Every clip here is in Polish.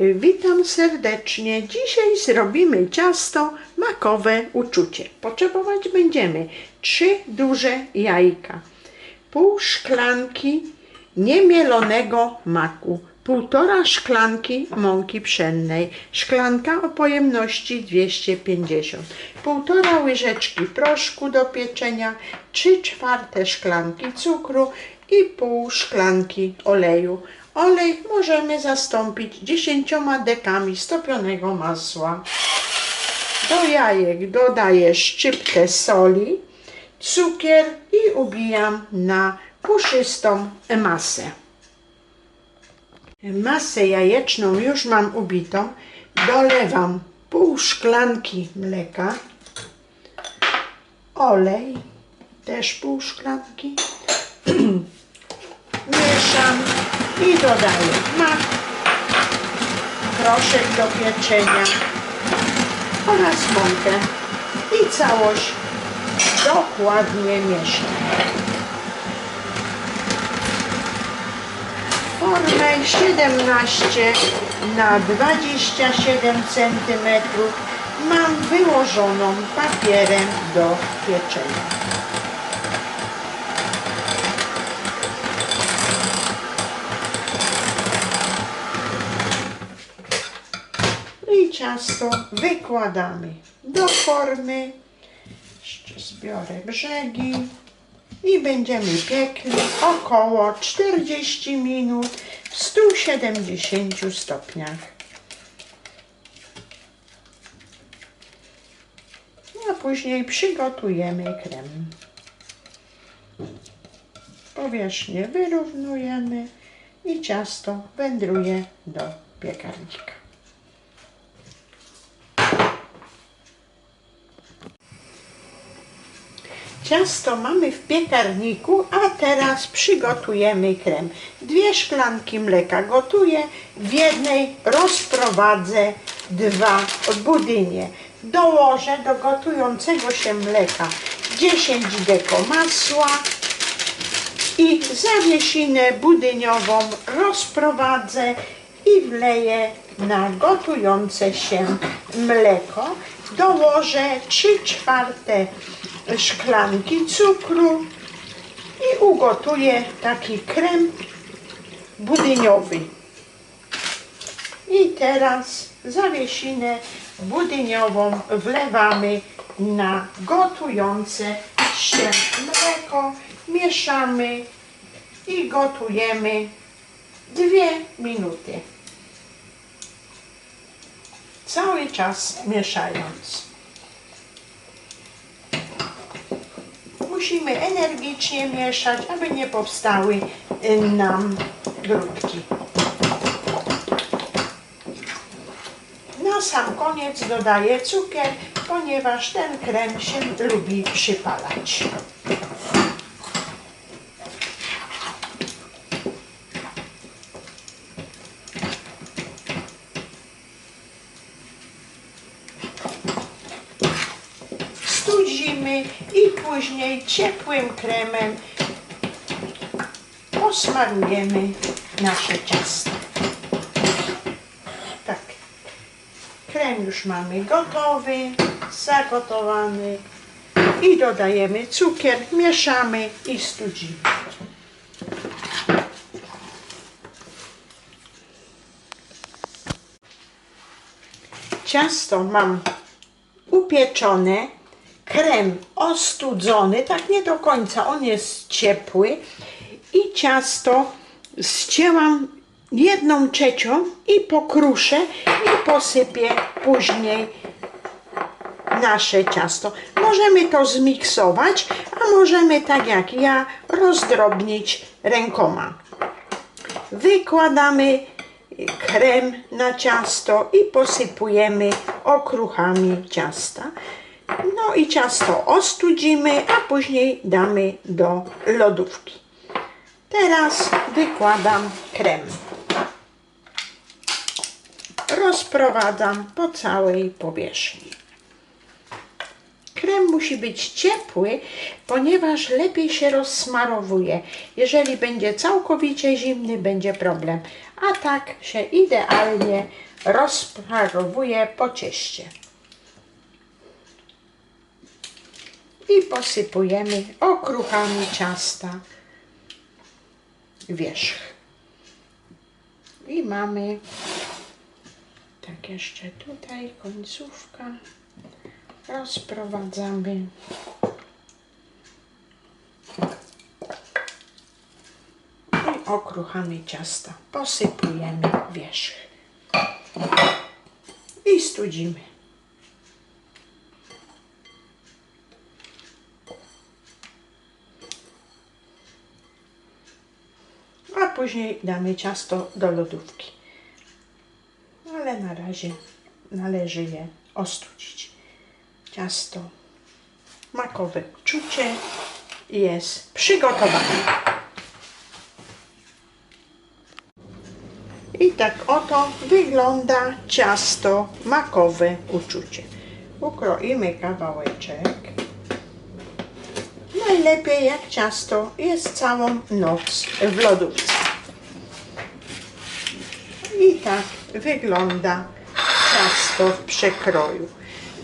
Witam serdecznie. Dzisiaj zrobimy ciasto makowe uczucie. Potrzebować będziemy trzy duże jajka, pół szklanki niemielonego maku, półtora szklanki mąki pszennej, szklanka o pojemności 250, półtora łyżeczki proszku do pieczenia, trzy czwarte szklanki cukru i pół szklanki oleju. Olej możemy zastąpić 10 dekami stopionego masła. Do jajek dodaję szczyptę soli, cukier i ubijam na puszystą masę. Masę jajeczną już mam ubitą. Dolewam pół szklanki mleka, olej, też pół szklanki. Mieszam i dodaję mak, proszek do pieczenia oraz mąkę i całość dokładnie mieszam. Formę 17 na 27 cm mam wyłożoną papierem do pieczenia. I ciasto wykładamy do formy. Jeszcze zbiorę brzegi. I będziemy piekli około 40 minut w 170 stopniach. A później przygotujemy krem. Powierzchnię wyrównujemy i ciasto wędruje do piekarnika. Ciasto mamy w piekarniku, a teraz przygotujemy krem. Dwie szklanki mleka gotuję, w jednej rozprowadzę dwa budynie. Dołożę do gotującego się mleka 10 deko masła i zawiesinę budyniową rozprowadzę i wleję na gotujące się mleko. Dołożę 3 czwarte szklanki cukru i ugotuję taki krem budyniowy. I teraz zawiesinę budyniową wlewamy na gotujące się mleko, mieszamy i gotujemy dwie minuty. Czas mieszając. Musimy energicznie mieszać, aby nie powstały y, nam grudki. Na sam koniec dodaję cukier, ponieważ ten krem się lubi przypalać. I później ciepłym kremem posmarujemy nasze ciasto. Tak. Krem już mamy gotowy, zagotowany i dodajemy cukier, mieszamy i studzimy. Ciasto mam upieczone, krem ostudzony, tak nie do końca, on jest ciepły i ciasto ścięłam jedną trzecią i pokruszę i posypię później nasze ciasto. Możemy to zmiksować, a możemy tak jak ja rozdrobnić rękoma. Wykładamy krem na ciasto i posypujemy okruchami ciasta. No i ciasto ostudzimy, a później damy do lodówki. Teraz wykładam krem. Rozprowadzam po całej powierzchni. Krem musi być ciepły, ponieważ lepiej się rozsmarowuje. Jeżeli będzie całkowicie zimny, będzie problem. A tak się idealnie rozsmarowuje po cieście. I posypujemy okruchami ciasta wierzch. I mamy tak jeszcze tutaj końcówka. Rozprowadzamy. I okruchami ciasta posypujemy wierzch. I studzimy. Później damy ciasto do lodówki. Ale na razie należy je ostudzić. Ciasto makowe czucie jest przygotowane. I tak oto wygląda ciasto makowe uczucie. Ukroimy kawałeczek. Najlepiej jak ciasto jest całą noc w lodówce. Tak wygląda ciasto w przekroju.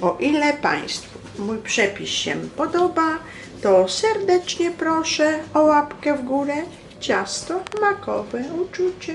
O ile Państwu mój przepis się podoba, to serdecznie proszę o łapkę w górę. Ciasto makowe uczucie.